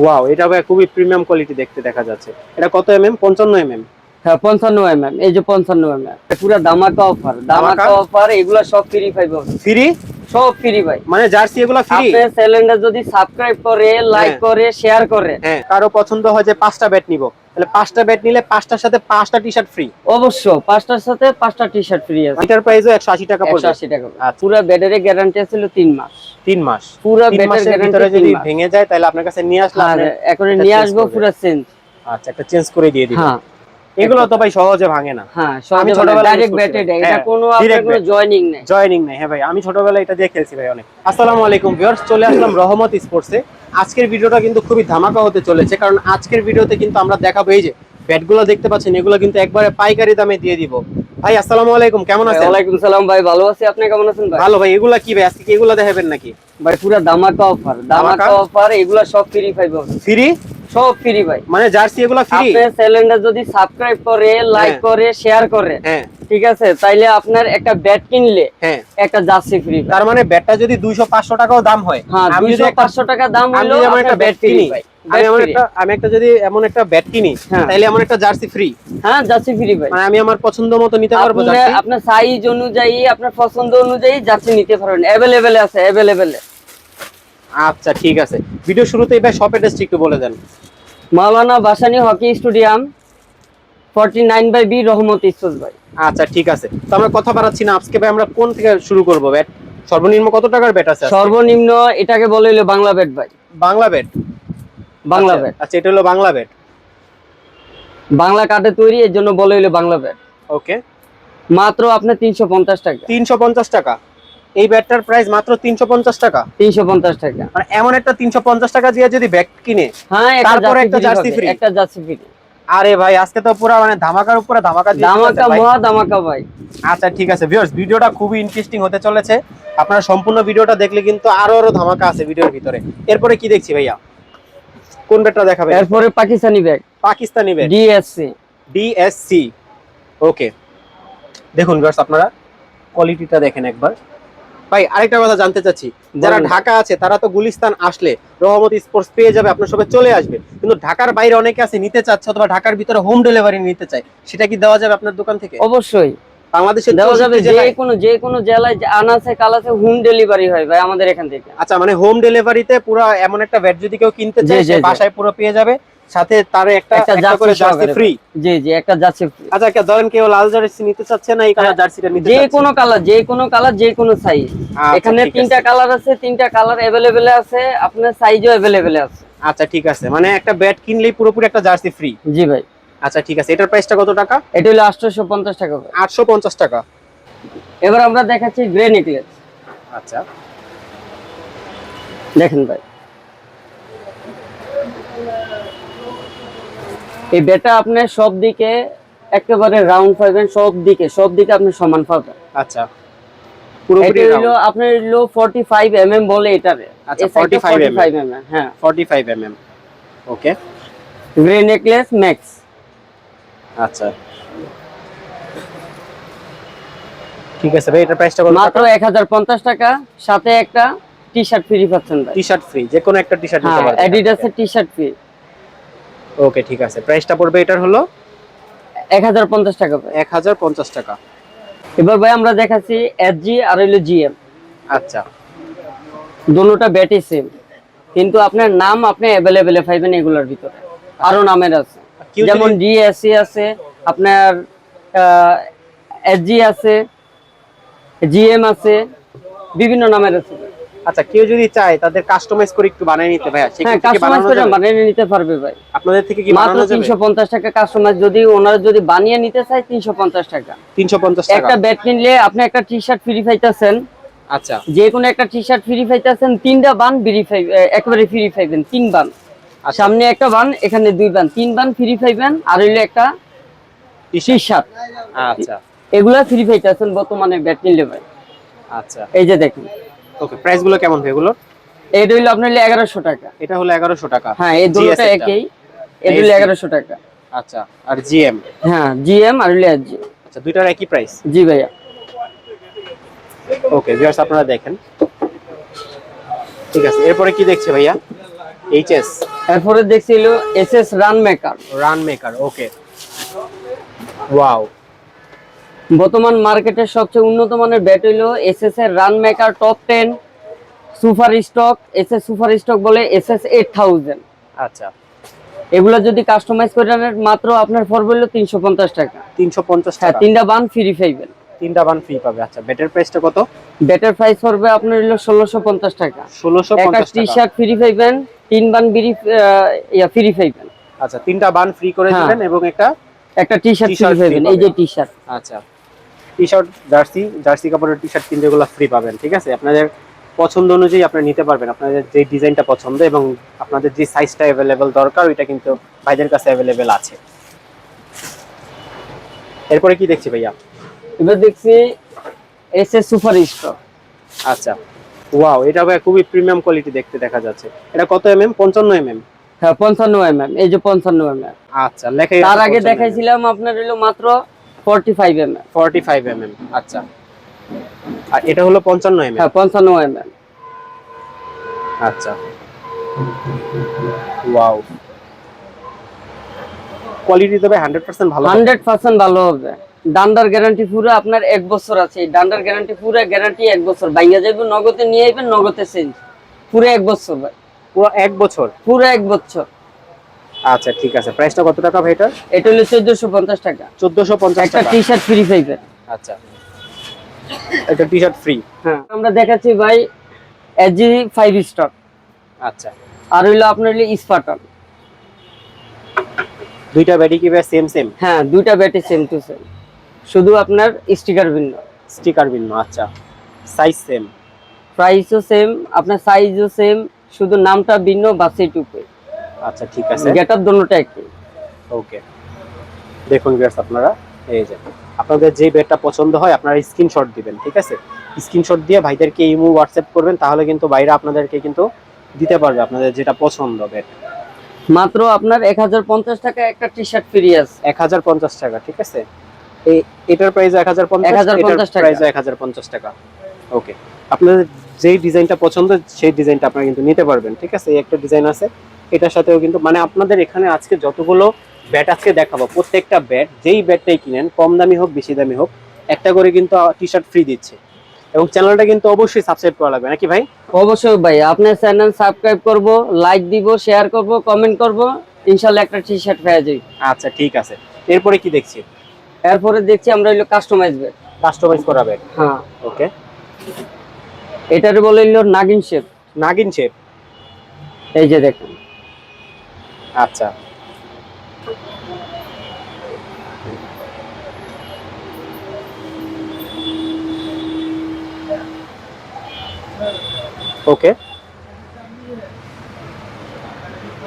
Wow এটা ভাই খুবই প্রিমিয়াম কোয়ালিটি দেখতে দেখা যাচ্ছে। এটা কত এমএম পঞ্চান্ন এমএম হ্যাঁ পঞ্চান্ন এম এম এই যে পঞ্চান্ন এমএম এম পুরো দামাকা অফার ধামাকা? অফার এগুলো সব ফ্রি ফাইভ ফ্রি সব ফ্রি ভাই। মানে জার্সি এগুলো ফ্রি আপনি চ্যানেলটা যদি সাবস্ক্রাইব করে লাইক হ্যাঁ। করে শেয়ার করে। হ্যাঁ কারও পছন্দ হয় যে পাঁচটা ব্যাট নিব। তাহলে পাঁচটা ব্যাট নিলে পাঁচটার সাথে পাঁচটা টি শার্ট ফ্রি অবশ্য পাঁচটার সাথে পাঁচটা টি শার্ট ফ্রি আছে। এটার প্রাইসও একশো আশি টাকা একশো পড়বে আশি টাকা। পুরো ব্যাটারি গ্যারান্টি ছিল তিন মাস। তিন মাস। পুরো ব্যাটারি গ্যারান্টি যদি ভেঙে যায় তাহলে আপনার কাছে নিয়ে আসলাম এখন নিয়ে আসব। পুরো চেঞ্জ আচ্ছা একটা চেঞ্জ করে দিয়ে দিবেন। হ্যাঁ। এগুলো তো ভাই সহজে ভাঙে না। হ্যাঁ আমি ছোটবেলায় ডাইরেক্ট করছিলাম। এটা হ্যাঁ, কোনো আপনার কোনো। জয়েনিং নেই। জয়েনিং নাই হ্যাঁ ভাই আমি ছোটবেলায় এটা দিয়ে খেলছি ভাই অনেক। আসসালামু আলাইকুম ভিউয়ার্স চলে আসলাম রহমত স্পোর্টসে আজকের ভিডিওটা কিন্তু খুবই ধামাকা হতে চলেছে কারণ আজকের ভিডিওতে কিন্তু আমরা দেখাবো এই যে ব্যাটগুলো দেখতে পাচ্ছেন এগুলো কিন্তু একবারে পাইকারি দামে দিয়ে দিব। ভাই আসসালামু আলাইকুম কেমন আছেন? ওয়ালাইকুম সালাম ভাই ভালো আছি আপনি কেমন আছেন ভাই? ভালো ভাই এগুলা কি ভাই আজকে কি এগুলা দেখাবেন নাকি? ভাই পুরো দামাকা অফার দামাকা ধামাকা? অফার এগুলো সব ফ্রি পাইবে ফ্রি সব ফ্রি ভাই। মানে জার্সি এগুলা ফ্রি চ্যানেলটা যদি সাবস্ক্রাইব করে লাইক হ্যাঁ। করে শেয়ার করে হ্যাঁ। ঠিক আছে? তাইলে আপনার একটা ব্যাট কিনলে হ্যাঁ। একটা জার্সি ফ্রি তার মানে ব্যাটটা যদি দুইশো পাঁচশো টাকাও দাম হয় হ্যাঁ আমি যদি দুইশো একটা- পাঁচশো টাকা দাম আমি হলো এমন একটা ব্যাট কিনি ভাই। আমি এমন একটা আমি একটা যদি এমন একটা ব্যাট কিনি। তাহলে এমন একটা জার্সি ফ্রি হ্যাঁ জার্সি ফ্রি ভাই। মানে আমি আমার পছন্দ মতো নিতে পারব জার্সি। আপনার সাইজ অনুযায়ী আপনার পছন্দ অনুযায়ী জার্সি নিতে পারবেন। অ্যাভেলেবেল আছে অ্যাভেলেবেল আচ্ছা ঠিক আছে। ভিডিও শুরুতে এবার শপ অ্যাড্রেসটি একটু বলে দেন। Maulana Bhasani hockey stadium forty nine by B Rahmat ইসুস ভাই। আচ্ছা ঠিক আছে। তো আমরা কথা বাড়াচ্ছি না। আজকে ভাই আমরা কোন থেকে শুরু করব ব্যাট? সর্বনিম্ন কত টাকার ব্যাট আছে সর্বনিম্ন এটাকে বলে হলো বাংলা ব্যাট ভাই। বাংলা ব্যাট? বাংলা আচ্ছা, ব্যাট। আচ্ছা এটা হলো বাংলা ব্যাট। বাংলা কাঠে তৈরি এর জন্য বলে হলো বাংলা ব্যাট। ওকে। মাত্র আপনার তিনশো পঞ্চাশ টাকা। তিনশো পঞ্চাশ টাকা। এই ব্যাটটার প্রাইস মাত্র তিনশো পঞ্চাশ টাকা। তিনশো পঞ্চাশ টাকা। মানে এমন একটা তিনশো পঞ্চাশ টাকা দিয়ে যদি ব্যাট কিনে হ্যাঁ তারপরে একটা জার্সি ফ্রি একটা জার্সি ফ্রি আরে ভাই আজকে তো পুরো মানে ধামাকার উপরে ধামাকা ভাই। মহা দামাকা ভাই। আচ্ছা ঠিক আছে ভিউয়ার্স ভিডিওটা খুবই ইন্টারেস্টিং হতে চলেছে। আপনারা সম্পূর্ণ ভিডিওটা দেখলে কিন্তু আরও আরও ধামাকা আছে ভিডিওর ভিতরে। এরপরে কি দেখছি ভাইয়া? কোন ব্যাটটা দেখাবেন? এরপরে Pakistani bag Pakistani bat. DSC DSC okay দেখুন ভিউয়ার্স আপনারা কোয়ালিটিটা দেখেন একবার। ভাই আরেকটা কথা জানতে চাচ্ছি। যারা ঢাকা আছে তারা তো গুলিস্তান আসলে রহমত স্পোর্টস পেয়ে যাবে আপনার সবাই চলে আসবে। কিন্তু ঢাকার বাইরে অনেকে আছে নিতে চাচ্ছে অথবা ঢাকার ভিতরে হোম ডেলিভারি নিতে চায়। সেটা কি দেওয়া যাবে আপনার দোকান থেকে? অবশ্যই। দেওয়া যাবে যে? কোনো যে কোনো জেলায় যে আনাসে হোম ডেলিভারি হয় ভাই আমাদের এখান থেকে। আচ্ছা মানে হোম ডেলিভারিতে পুরো এমন একটা ব্যাট যদি কেউ কিনতে চায়। বাসায় পুরো পেয়ে যাবে। সাথে তার একটা একটা একটা করে জার্সি ফ্রি জি জি একটা জার্সি আচ্ছা কে ধরেন কেউ লাল জার্সি নিতে চাচ্ছে না এই কালার জার্সিটা নিতে যে কোনো কালার যে কোনো কালার যে কোনো সাইজ আচ্ছা, এখানে তিনটা কালার আছে তিনটা কালার অ্যাভেলেবেল আছে আপনার সাইজও অ্যাভেলেবেল আছে। আচ্ছা ঠিক আছে। মানে একটা ব্যাট কিনলেই পুরোপুরি একটা জার্সি ফ্রি জি ভাই। আচ্ছা ঠিক আছে। এটার প্রাইসটা কত টাকা? এটা হলো আটশোশো পঞ্চাশ টাকা ভাই। আটশো পঞ্চাশ টাকা। এবার আমরা দেখাচ্ছি গ্রে নেকলেস আচ্ছা। দেখেন ভাই। এই বেটা আপনি সব দিকে একেবারে রাউন্ড পাবেন সব দিকে সব দিকে আপনি সমান পাবেন। আচ্ছা। পুরোপুরি এটা হলো আপনার হলো 45 এমএম বলে এটারে। আচ্ছা, এই সাইডটা 45 45 এমএম হ্যাঁ। ওকে গ্রে নেকলেস ম্যাক্স আচ্ছা। ঠিক আছে ভাই এটার প্রাইসটা কত মাত্র 1050 টাকা সাথে একটা টি শার্ট ফ্রি পাচ্ছেন ভাই। টি শার্ট ফ্রি যে কোনো একটা টি শার্ট নিতে হ্যাঁ পারবেন। অ্যাডিডাসের ফ্রি ওকে ঠিক আছে। প্রাইসটা পড়বে এটার হলো? 1050 টাকা ভাই। এক হাজার পঞ্চাশ টাকা। এবার ভাই আমরা দেখাচ্ছি এসজি আর হলো জিএম আচ্ছা। দোনোটা ব্যাটই সেম কিন্তু আপনার নাম আপনি অ্যাভেলেবেল পাইবেন এগুলোর ভিতরে। আরও নামের আছে। যেমন ডিএসসি আছে আপনার এসজি আছে জিএম আছে বিভিন্ন নামের আছে। আচ্ছা কেউ যদি চায় তাদের কাস্টমাইজ করে একটু বানিয়ে নিতে ভাইয়া হ্যাঁ কাস্টমাইজ করে বানিয়ে নিতে পারবে ভাই। আপনাদের থেকে কি মাত্র বানানো যাবে? তিনশো পঞ্চাশ টাকা কাস্টমাইজ যদি ওনারা যদি বানিয়ে নিতে চায় তিনশো পঞ্চাশ টাকা। তিনশো পঞ্চাশ টাকা। একটা ব্যাট কিনলে আপনি একটা টি শার্ট ফ্রি পাইতেছেন। আচ্ছা। যে কোনো একটা টি শার্ট ফ্রি পাইতেছেন তিনটা বান ফ্রি পাই একেবারে ফ্রি পাইবেন তিন বান। আচ্ছা। সামনে একটা বান এখানে দুই বান। তিন বান ফ্রি পাইবেন আর হইল একটা টি শার্ট আচ্ছা। এগুলা ফ্রি পাইতেছেন বর্তমানে ব্যাট কিনলে ভাই। আচ্ছা। এই যে দেখুন। ওকে প্রাইসগুলো কেমন ভাই এগুলো এটা হইল আপনার হইল এগারোশো টাকা। এটা হলো এগারোশো টাকা। হ্যাঁ এই দুটোটা একই। হইল ASG এগারোশো টাকা। আচ্ছা আর জিএম হ্যাঁ জিএম আর এসজি আচ্ছা দুইটার একই প্রাইস জি ভাইয়া। ওকে ভিউয়ার্স আপনারা দেখেন। ঠিক আছে এরপরে কি দেখছে ভাইয়া? এইচএস এরপরে দেখছিল S S run maker run maker okay. Wow বর্তমান মার্কেটের সবচেয়ে উন্নত মানের ব্যাট হইল এস এস এর run maker top ten super stock S S super stock বলে এস এস এইট থাউজেন্ড আচ্ছা। এগুলো যদি কাস্টমাইজ করে মাত্র আপনার পড়বে হলো তিনশো পঞ্চাশ টাকা। তিনশো পঞ্চাশ হ্যাঁ তিনটা বান ফ্রি পাইবেন। তিনটা বান ফ্রি পাবে। আচ্ছা ব্যাটের প্রাইসটা কত? ব্যাটের প্রাইস পড়বে আপনার হলো ষোলোশো পঞ্চাশ টাকা। ষোলোশো একটা পঞ্চাশ টি শার্ট ফ্রি পাইবেন তিন বান বিড়ি আহ, ইয়া ফ্রি পাইবেন। আচ্ছা তিনটা বান ফ্রি করে হ্যাঁ। দিবেন এবং একটা একটা টি শার্ট ফ্রি পাইবেন এই যে টি শার্ট আচ্ছা। টি শার্ট জার্সি জার্সি কাপড়ের টি শার্ট কিন্তু এগুলো ফ্রি পাবেন ঠিক আছে? আপনাদের পছন্দ অনুযায়ী আপনি নিতে পারবেন। আপনাদের যে ডিজাইনটা পছন্দ এবং আপনাদের যে সাইজটা অ্যাভেলেবেল দরকার ওইটা কিন্তু ভাইদের কাছে অ্যাভেলেবেল আছে। এরপরে কি দেখছি ভাইয়া? এবার দেখছি এস এস সুপার স্টক আচ্ছা। ওয়াও এটা ভাই খুবই প্রিমিয়াম কোয়ালিটি দেখতে দেখা যাচ্ছে। এটা কত এমএম পঞ্চান্ন এমএম হ্যাঁ পঞ্চান্ন এম এম এই যে পঞ্চান্ন এম এম আচ্ছা লেখাই তার আগে দেখাইছিলাম আপনার হলো মাত্র forty five M M forty five MM আচ্ছা। আর এটা হলো পঞ্চান্ন এমএম হ্যাঁ পঞ্চান্ন এম এম আচ্ছা। ওয়াও। কোয়ালিটি তবে হান্ড্রেড পার্সেন্ট ভালো হান্ড্রেড পার্সেন্ট ভালো হবে। ডান্ডার গ্যারান্টি পুরো আপনার এক বছর আছে। এই ডান্ডার গ্যারান্টি পুরো গ্যারান্টি এক বছর। বাইঙ্গা যাইবে নগদে নিয়ে আইবেন নগদে চেঞ্জ পুরো এক বছর ভাই। পুরো এক বছর? পুরো এক বছর। আচ্ছা ঠিক আছে। প্রাইসটা কত টাকা ভাই এটা? এটা হলো চোদ্দশো পঞ্চাশ টাকা। চোদ্দশো পঞ্চাশ একটা টি শার্ট ফ্রি পাইবেন আচ্ছা। এটা টি শার্ট ফ্রি হ্যাঁ। আমরা দেখাচ্ছি ভাই এজি ফাইভ স্টক আচ্ছা। আর হইল আপনার হইল স্পার্টন দুইটা ব্যাডি কি ভাই সেম সেম হ্যাঁ দুইটা ব্যাটে সেম টু সেম শুধু আপনার স্টিকার ভিন্ন। স্টিকার ভিন্ন আচ্ছা। সাইজ সেম প্রাইসও সেম আপনার সাইজও সেম শুধু নামটা ভিন্ন বাস এইটুকু আচ্ছা ঠিক আছে। গেট আপ দোনোটা একই। ওকে। দেখুন ভিউয়ার্স আপনারা এই যে আপনাদের যে বেডটা পছন্দ হয় আপনারা স্ক্রিনশট দিবেন ঠিক আছে? স্ক্রিনশট দিয়ে ভাইদেরকে ইমো হোয়াটসঅ্যাপ করবেন তাহলে কিন্তু বাইরে আপনাদেরকে কিন্তু দিতে পারবে আপনাদের যেটা পছন্দ বেড মাত্র আপনার এক হাজার পঞ্চাশ টাকা একটা টি শার্ট ফ্রি আছে। এক হাজার পঞ্চাশ টাকা ঠিক আছে? এই এটার প্রাইস এক হাজার পঞ্চাশ 1050 টাকা। প্রাইস এক হাজার পঞ্চাশ টাকা। ওকে। আপনাদের যেই ডিজাইনটা পছন্দ সেই ডিজাইনটা আপনারা কিন্তু নিতে পারবেন ঠিক আছে? এই একটা ডিজাইন আছে এটার সাথেও কিন্তু মানে আপনাদের এখানে আজকে যতগুলো ব্যাট আজকে দেখাবো প্রত্যেকটা ব্যাট যেই ব্যাটটাই কিনেন কম দামি হোক বেশি দামি হোক একটা করে কিন্তু টি শার্ট ফ্রি দিচ্ছে। এবং চ্যানেলটা কিন্তু অবশ্যই সাবস্ক্রাইব করা লাগবে নাকি ভাই? অবশ্যই ভাই আপনার চ্যানেল সাবস্ক্রাইব করব লাইক দিব শেয়ার করব কমেন্ট করব ইনশাল্লাহ একটা টি শার্ট পেয়ে যাই। আচ্ছা ঠিক আছে। এরপরে কি দেখছি? এরপরে দেখছি আমরা হইল কাস্টমাইজ ব্যাট কাস্টমাইজ করা ব্যাট হ্যাঁ। ওকে এটার বলে হইল নাগিন শেপ নাগিন শেপ এই যে দেখুন। আচ্ছা। ওকে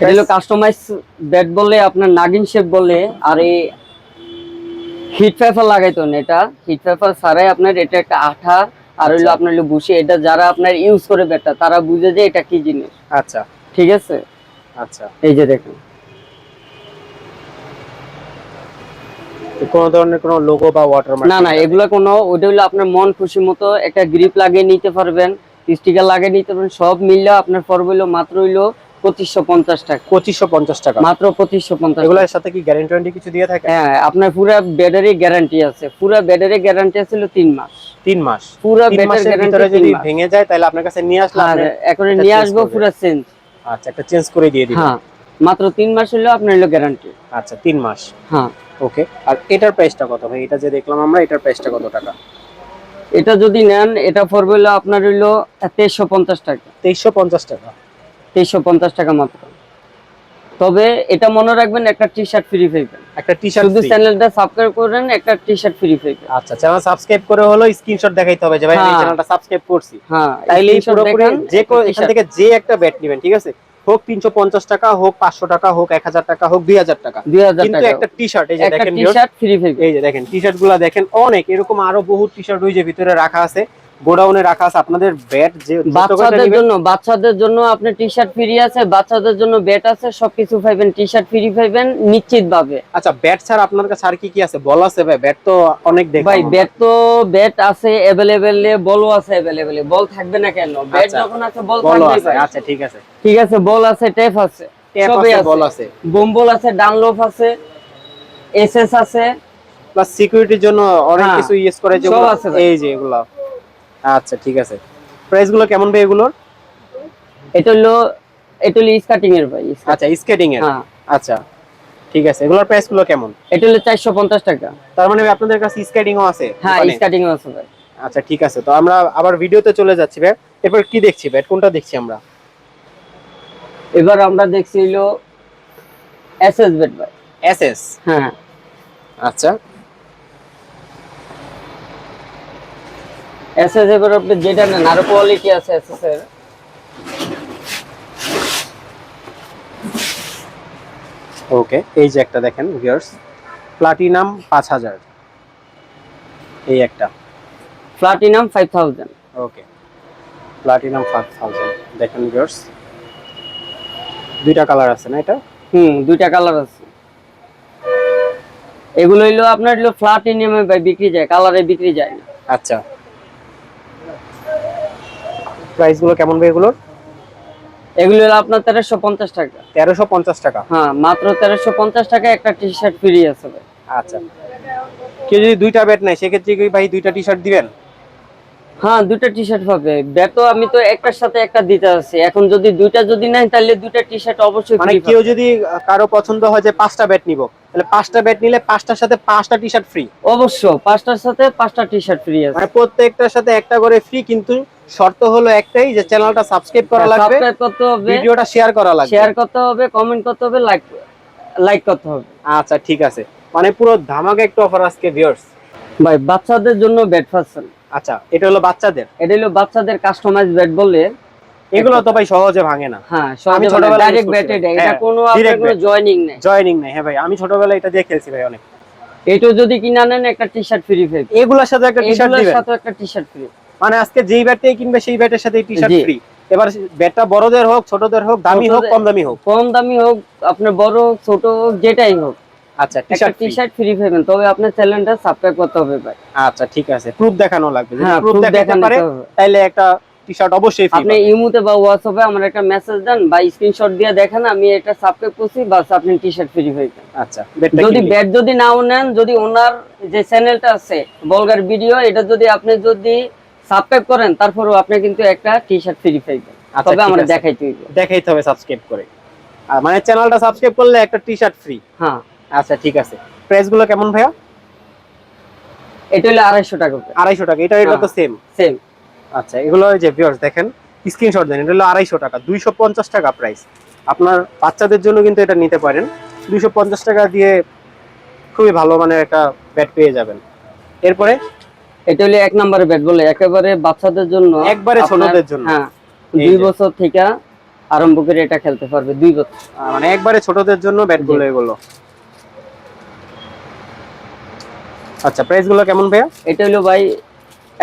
এটা হলো কাস্টমাইজ ব্যাট বলে আপনার নাগিন শেপ বলে আর এই হিট পেপার লাগাইতো না এটা। হিট পেপার ছাড়াই আপনার এটা একটা আঠা আর হইল আচ্ছা। আপনার হইল বুসি এটা যারা আপনার ইউজ করে ব্যাটটা তারা বুঝে যে এটা কি জিনিস। আচ্ছা। ঠিক আছে? আচ্ছা। এই যে দেখুন। কোনো ধরনের কোনো লোগো বা ওয়াটারমার্ক না না এগুলা কোনো ওটা হলো আপনার মন খুশি মতো একটা গ্রিপ লাগিয়ে নিতে পারবেন স্টিকার লাগিয়ে নিতে পারবেন সব মিললে আপনার হইল মাত্র হইল পঁচিশশো পঞ্চাশ টাকা। পঁচিশশো পঞ্চাশ টাকা। মাত্র পঁচিশশো পঞ্চাশ এগুলোর সাথে কি গ্যারেন্টি কিছু দিয়ে থাকে? হ্যাঁ আপনার পুরা ব্যাটারি গ্যারান্টি আছে। পুরা ব্যাটারি গ্যারান্টি আছে হলো তিন মাস। তিন মাস। পুরা ব্যাটারি গ্যারান্টি যদি ভেঙে যায় তাহলে আপনার কাছে নিয়ে আসলে আপনি এখন নিয়ে আসব। পুরো চেঞ্জ আচ্ছা একটা চেঞ্জ করে দিয়ে দিবেন। হ্যাঁ মাত্র তিন মাস হলো আপনার হলো গ্যারান্টি আচ্ছা তিন মাস। হ্যাঁ। ওকে আর এটার প্রাইসটা কত ভাই? এটা যে দেখলাম আমরা এটার প্রাইসটা কত টাকা? এটা যদি নেন এটা পড়বে হলো আপনার হইল তেইশশো পঞ্চাশ টাকা। তেইশশো পঞ্চাশ টাকা। তেইশশো পঞ্চাশ টাকা মাত্র। তবে এটা মনে রাখবেন একটা টি শার্ট ফ্রি পাইবেন একটা টি শার্ট শুধু চ্যানেলটা সাবস্ক্রাইব করেন একটা টি শার্ট ফ্রি পাইবেন আচ্ছা চ্যানেল সাবস্ক্রাইব করে হলো স্ক্রিনশট দেখাইতে হবে যে ভাই হ্যাঁ। চ্যানেলটা সাবস্ক্রাইব করছি। হ্যাঁ তাইলে পুরোপুরি যে এখান থেকে যে একটা ব্যাট নেবেন ঠিক আছে? হোক তিনশো পঞ্চাশ টাকা হোক পাঁচশো টাকা হোক এক হাজার টাকা হোক দুই হাজার টাকা। 2000 কিন্তু একটা টি শার্ট এই যে দেখেন টি শার্ট ফ্রি পাইবেন এই যে দেখেন টি শার্টগুলা দেখেন অনেক এরকম আরও বহু টি শার্ট ওই যে ভিতরে রাখা আছে। গোডাউনে রাখা আছে। আপনাদের ব্যাট যে বাচ্চাদের জন্য বাচ্চাদের জন্য আপনি টি শার্ট ফ্রি আছে বাচ্চাদের জন্য ব্যাট আছে সবকিছু পাইবেন টি শার্ট ফ্রি পাইবেন নিশ্চিত ভাবে আচ্ছা ব্যাট ছাড়া আপনার কাছে আর কি কি আছে? বল আছে ভাই ব্যাট তো অনেক দেখলাম ভাই ব্যাট তো ব্যাট আছে অ্যাভেলেবেল বলও আছে অ্যাভেলেবেল বল থাকবে না কেন? ব্যাট আচ্ছা। যখন আছে বল থাকবে আচ্ছা ঠিক আছে। ঠিক আছে বল আছে টেপ আছে সবই আছে। বল আছে। বোম্বল আছে ডানলোফ আছে এসএস আছে। প্লাস সিকিউরিটির জন্য অনেক হ্যাঁ, কিছু ইউজ করে যেগুলো এই যে এগুলো। আচ্ছা ঠিক আছে। প্রাইসগুলো কেমন ভাই এগুলোর? এটা হলো এটা হলো স্কেটিং এর ভাই আচ্ছা স্কেটিং এর? হ্যাঁ। আচ্ছা ঠিক আছে। এগুলোর প্রাইসগুলো কেমন? এটা হলো চারশো পঞ্চাশ টাকা। তার মানে আপনাদের কাছে স্কেটিং ও আছে? হ্যাঁ স্কেটিং ও আছে ভাই। আচ্ছা ঠিক আছে। তো আমরা আবার ভিডিওতে চলে যাচ্ছি ভাই। এরপর কি দেখছি ভাই? কোনটা দেখছি আমরা? এবার আমরা দেখছি হলো এসএস বেড ভাই। এসএস হ্যাঁ। আচ্ছা। এসএস এবার আপনি যেটা নেন আরও কোয়ালিটি আছে এসএস এর। ওকে এই যে একটা দেখেন ভিউয়ার্স প্লাটিনাম পাঁচ হাজার। এই একটা। Platinum five thousand okay platinum five thousand দেখেন ভিউয়ার্স দুইটা কালার আছে না এটা? হুম দুইটা কালার আছে। এগুলো হইল আপনার হইল প্লাটিনিয়ামে ভাই বিক্রি যায় কালারে বিক্রি যায় না। আচ্ছা। প্রাইসগুলো কেমন ভাই এগুলোর? এগুলো হলো আপনার তেরোশো পঞ্চাশ টাকা। তেরোশো পঞ্চাশ টাকা। হ্যাঁ মাত্র তেরোশো পঞ্চাশ টাকা একটা টি শার্ট ফ্রি আছে আচ্ছা। কেউ যদি দুইটা ব্যাট নেয় সেক্ষেত্রে কি ভাই দুইটা টি শার্ট দিবেন? হ্যাঁ দুইটা টি শার্ট পাবে ব্যাট আমি তো একটার সাথে একটা দিতে আছি। এখন যদি দুইটা যদি নেয় তাহলে দুইটা টি শার্ট অবশ্যই মানে কেউ যদি কারও পছন্দ হয় যে পাঁচটা ব্যাট নিব তাহলে পাঁচটা ব্যাট নিলে পাঁচটার সাথে পাঁচটা টি শার্ট ফ্রি অবশ্য পাঁচটার সাথে পাঁচটা টি শার্ট ফ্রি আছে। মানে প্রত্যেকটার সাথে একটা করে ফ্রি কিন্তু শর্ত হলো একটাই যে চ্যানেলটা সাবস্ক্রাইব করা লাগবে সাবস্ক্রাইব করতে হবে ভিডিওটা শেয়ার করা লাগবে। শেয়ার করতে হবে কমেন্ট করতে হবে লাইক লাইক করতে হবে। আচ্ছা ঠিক আছে। মানে পুরো ধামাকা একটা অফার আজকে ভিউয়ার্স ভাই বাচ্চাদের জন্য ব্যাট ফার্সন আচ্ছা এটা হলো বাচ্চাদের? এটা হলো বাচ্চাদের কাস্টমাইজ ব্যাট বললে এগুলো তো ভাই সহজে ভাঙে না। হ্যাঁ আমি ছোটবেলায় ডাইরেক্ট। ব্যাটে দেয়। এটা হ্যাঁ, কোনো আপনার কোনো। জয়েনিং নেই। জয়নিং নাই হ্যাঁ ভাই আমি ছোটবেলায় এটা দিয়ে খেলছি ভাই অনেক। এটা যদি কিনা নেন একটা টি শার্ট ফ্রি পাবে এগুলোর সাথে একটা টি শার্ট দিবেন? এগুলোর সাথে একটা টি শার্ট ফ্রি মানে আজকে যেই ব্যাটটাই কিনবে সেই ব্যাটের সাথে টি শার্ট। ফ্রি এবার ব্যাটটা বড়দের হোক ছোটদের হোক দামি হোক কম দামি হোক। কম দামি হোক আপনার বড় ছোট যেটাই হোক। আচ্ছা T shirt T shirt free পাবেন তবে আপনার চ্যানেলটা সাবস্ক্রাইব করতে হবে ভাই। আচ্ছা ঠিক আছে। প্রুফ দেখানো লাগবে। যদি হ্যাঁ প্রুফ দেখাতে পারে তাহলে একটা টি শার্ট অবশ্যই ফ্রি আপনি ইমুতে বা হোয়াটসঅ্যাপে আমার একটা মেসেজ দেন বা স্ক্রিনশট দিয়ে দেখেন আমি এটা সাবস্ক্রাইব করছি বাস আপনি টি শার্ট ফ্রি পাইবেন আচ্ছা যদি ব্যাট যদি নাও নেন যদি ওনার যে চ্যানেলটা আছে বলগার ভিডিও এটা যদি আপনি যদি সাবস্ক্রাইব করেন তারপরেও আপনি কিন্তু একটা টি শার্ট ফ্রি পাইবেন তবে আমরা। দেখাইতে হইবে। দেখাইতে হবে সাবস্ক্রাইব করে। আর মানে চ্যানেলটা সাবস্ক্রাইব করলে একটা টি শার্ট ফ্রি হ্যাঁ। আচ্ছা ঠিক আছে। প্রাইসগুলো কেমন ভাইয়া? এটা হলো আড়াইশো টাকা করে। আড়াইশো টাকা। এটা এটা তো হ্যাঁ। সেম সেম আচ্ছা এগুলো যে ভিউয়ার্স দেখেন স্ক্রিনশট দেন। এটা হলো আড়াইশো টাকা। দুইশো পঞ্চাশ টাকা প্রাইস আপনার বাচ্চাদের জন্য কিন্তু এটা নিতে পারেন। দুইশো পঞ্চাশ টাকা দিয়ে খুবই ভালো মানের একটা ব্যাট পেয়ে যাবেন। এরপরে এটা হলো এক নম্বরের ব্যাট বলে একেবারে বাচ্চাদের জন্য একবারে ছোটদের জন্য। হ্যাঁ দুই বছর থেকে আরম্ভ করে এটা খেলতে পারবে দুই বছর। মানে একবারে ছোটদের জন্য ব্যাটগুলো এগুলো। আচ্ছা প্রাইসগুলো কেমন ভাইয়া? এটা হলো ভাই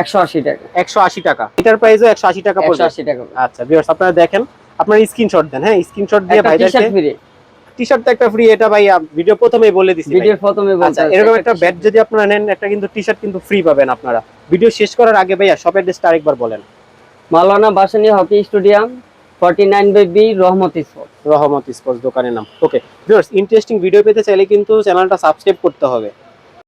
একশো আশি টাকা। একশো আশি টাকা। এটার প্রাইসও একশো আশি টাকা একশো পড়বে আশি টাকা আচ্ছা ভিউয়ার্স আপনারা দেখেন। আপনার স্ক্রিনশট দেন হ্যাঁ স্ক্রিনশট দিয়ে ভাইদেরকে টি শার্ট একটা ফ্রি এটা ভাই ভিডিও প্রথমেই বলে দিছি ভিডিও ভিডিওর প্রথমে আচ্ছা এরকম একটা ব্যাট যদি আপনারা নেন একটা কিন্তু টি শার্ট কিন্তু ফ্রি পাবেন আপনারা। ভিডিও শেষ করার আগে ভাইয়া শপের অ্যাড্রেসটা আরেকবার বলেন। Maulana Bhasani hockey stadium forty nine by B Rahmat sports. Rahmat sports দোকানের নাম। ওকে ভিউয়ার্স ইন্টারেস্টিং ভিডিও পেতে চাইলে কিন্তু চ্যানেলটা সাবস্ক্রাইব করতে হবে।